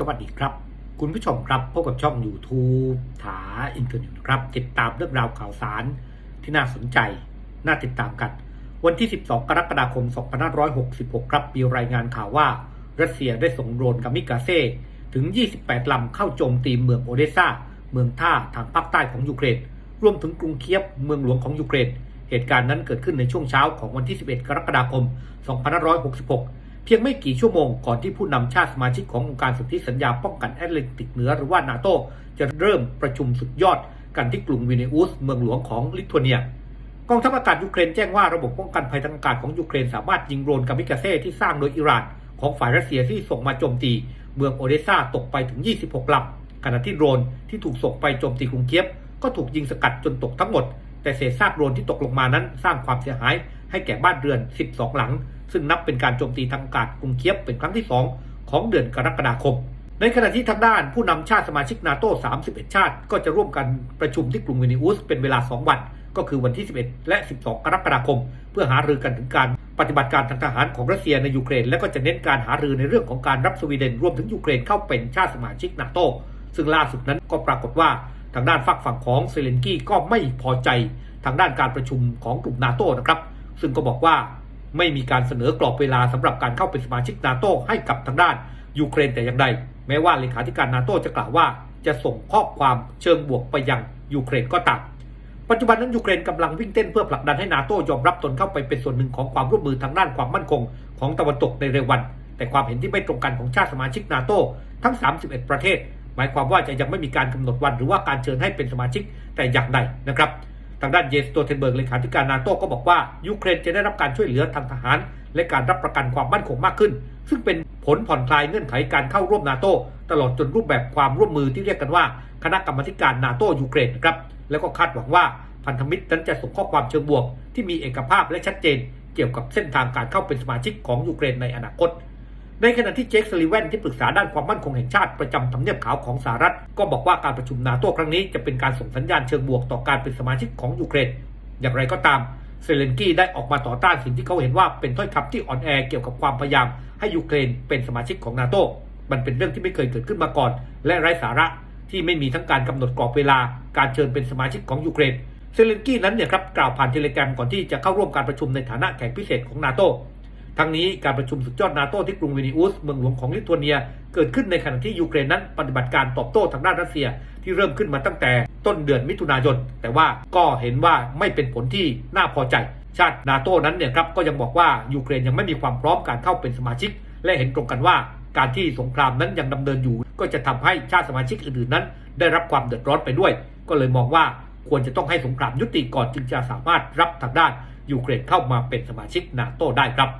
สวัสดีครับ คุณผู้ชมครับพบกับช่อง YouTube ถาอินเทอร์เน็ตครับ ติดตามเรื่องราวข่าวสารที่น่าสนใจ น่าติดตามกัน วันที่ 12 กรกฎาคม 2566 ครับ มีรายงานข่าวว่า รัสเซียได้ส่งโดรนกามิกาเซ่ถึง 28 ลำเข้าโจมตีเมืองโอเดซาเมืองท่าทางภาคใต้ของยูเครน รวมถึงกรุงเคียบเมืองหลวงของยูเครน เหตุการณ์นั้นเกิดขึ้นในช่วงเช้าของวันที่ 11 กรกฎาคม 2566 เพียงไม่กี่ชั่วโมงก่อนที่ผู้นำชาติสมาชิกขององค์การสนธิสัญญาป้องกันแอตแลนติกเหนือหรือว่านาโตจะเริ่มประชุมสุดยอดกันที่กรุงวินเนอุสเมืองหลวงของลิทัวเนีย กองทัพอากาศยูเครนแจ้งว่าระบบป้องกันภัยทางอากาศของยูเครนสามารถยิงโดรนกามิกาเซ่ที่สร้างโดยอิหร่าน ของฝ่ายรัสเซียที่ส่งมาโจมตี เมืองโอเดซาตกไปถึง 26ลำขณะที่โดรนที่ถูกส่งไปโจมตีกรุงเคียบก็ถูกยิงสกัดจนตกทั้งหมด แต่เศษซากโดรนที่ตกลงมานั้นสร้างความเสียหาย ให้แก่บ้านเรือน 12 หลัง ซึ่งนับเป็นการโจมตีทางอากาศกรุงเคียบเป็นครั้งที่ 2 ของเดือนกรกฎาคม ในขณะที่ทางด้านผู้นำชาติสมาชิกนาโต31 ชาติ ก็จะร่วมกันประชุมที่กรุงวินิอุสเป็นเวลา 2 วัน ก็คือวันที่ 11 และ 12 กรกฎาคม เพื่อหารือกันถึงการปฏิบัติการทางทหารของรัสเซียในยูเครน และก็จะเน้นการหารือในเรื่องของการรับสวีเดนรวมถึงยูเครนเข้าเป็นชาติสมาชิกนาโตซึ่งล่าสุดนั้นก็ปรากฏว่าทางด้านฝักฝั่งของเซเลนกี้ก็ไม่พอใจทางด้านการประชุมของกลุ่มนาโตนะครับ ซึ่งก็บอกว่าไม่มีการเสนอกรอบเวลาสำหรับการเข้าเป็นสมาชิกนาโตให้กับทางด้านยูเครนแต่อย่างใด แม้ว่าเลขาธิการนาโตจะกล่าวว่าจะส่งข้อความเชิงบวกไปยังยูเครนก็ตาม ปัจจุบันนั้นยูเครนกำลังวิ่งเต้นเพื่อผลักดันให้นาโตยอมรับตนเข้าไปเป็นส่วนหนึ่งของความร่วมมือทางด้านความมั่นคงของตะวันตกในเร็ววัน แต่ความเห็นที่ไม่ตรงกันของชาติสมาชิกนาโตทั้ง 31 ประเทศ หมายความว่าจะยังไม่มีการกำหนดวันหรือว่าการเชิญให้เป็นสมาชิกแต่อย่างใดนะครับ ทางด้านเยนสโตเทนเบิร์กเลขาธิการนาโต้ก็บอกว่า ยูเครนจะได้รับการช่วยเหลือทางทหาร และการรับประกันความมั่นคงมากขึ้น ซึ่งเป็นผลผ่อนคลายเงื่อนไขการเข้าร่วมนาโต้ตลอดจนรูปแบบความร่วมมือที่เรียกกันว่า คณะกรรมการนาโต้ยูเครนครับแล้วก็คาดหวังว่าพันธมิตรนั้นจะส่งข้อความเชิงบวก ที่มีเอกภาพและชัดเจน เกี่ยวกับเส้นทางการเข้าเป็นสมาชิกของยูเครนในอนาคต ในขณะที่เจคสลิเวนที่ปรึกษาด้านความมั่นคงแห่งชาติประจำทำเนียบขาวของสหรัฐ ก็บอกว่าการประชุมนาโต้ครั้งนี้จะเป็นการส่งสัญญาณเชิงบวกต่อการเป็นสมาชิกของยูเครน อย่างไรก็ตามเซเลนกี้ได้ออกมาต่อต้านสิ่งที่เขาเห็นว่าเป็นถ้อยคำที่อ่อนแอเกี่ยวกับความพยายาม ให้ยูเครนเป็นสมาชิกของนาโต้มันเป็นเรื่องที่ไม่เคยเกิดขึ้นมาก่อน และไร้สาระที่ไม่มีทั้งการกำหนดกรอบเวลาการเชิญเป็นสมาชิกของยูเครนเซเลนกี้นั้นเนี่ยครับกล่าวผ่านเทเลแกรมก่อนที่จะเข้าร่วมการประชุมในฐานะแขกพิเศษของนาโต ทั้งนี้การประชุมสุดยอดนาโต้ที่กรุงวินิอุสเมืองหลวงของลิทัวเนีย เกิดขึ้นในขณะที่ยูเครนนั้นปฏิบัติการตอบโต้ทางด้านรัสเซียที่เริ่มขึ้นมาตั้งแต่ต้นเดือนมิถุนายน แต่ว่าก็เห็นว่าไม่เป็นผลที่น่าพอใจ ชาตินาโต้นั้นเนี่ยครับก็ยังบอกว่ายูเครนยังไม่มีความพร้อมการเข้าเป็นสมาชิก และเห็นตรงกันว่าการที่สงครามนั้นยังดำเนินอยู่ ก็จะทำให้ชาติสมาชิกอื่นๆนั้น ได้รับความเดือดร้อนไปด้วย ก็เลยมองว่าควรจะต้องให้สงครามยุติก่อนจึงจะสามารถรับทางด้านยูเครนเข้ามาเป็นสมาชิกนาโต้ได้ครับ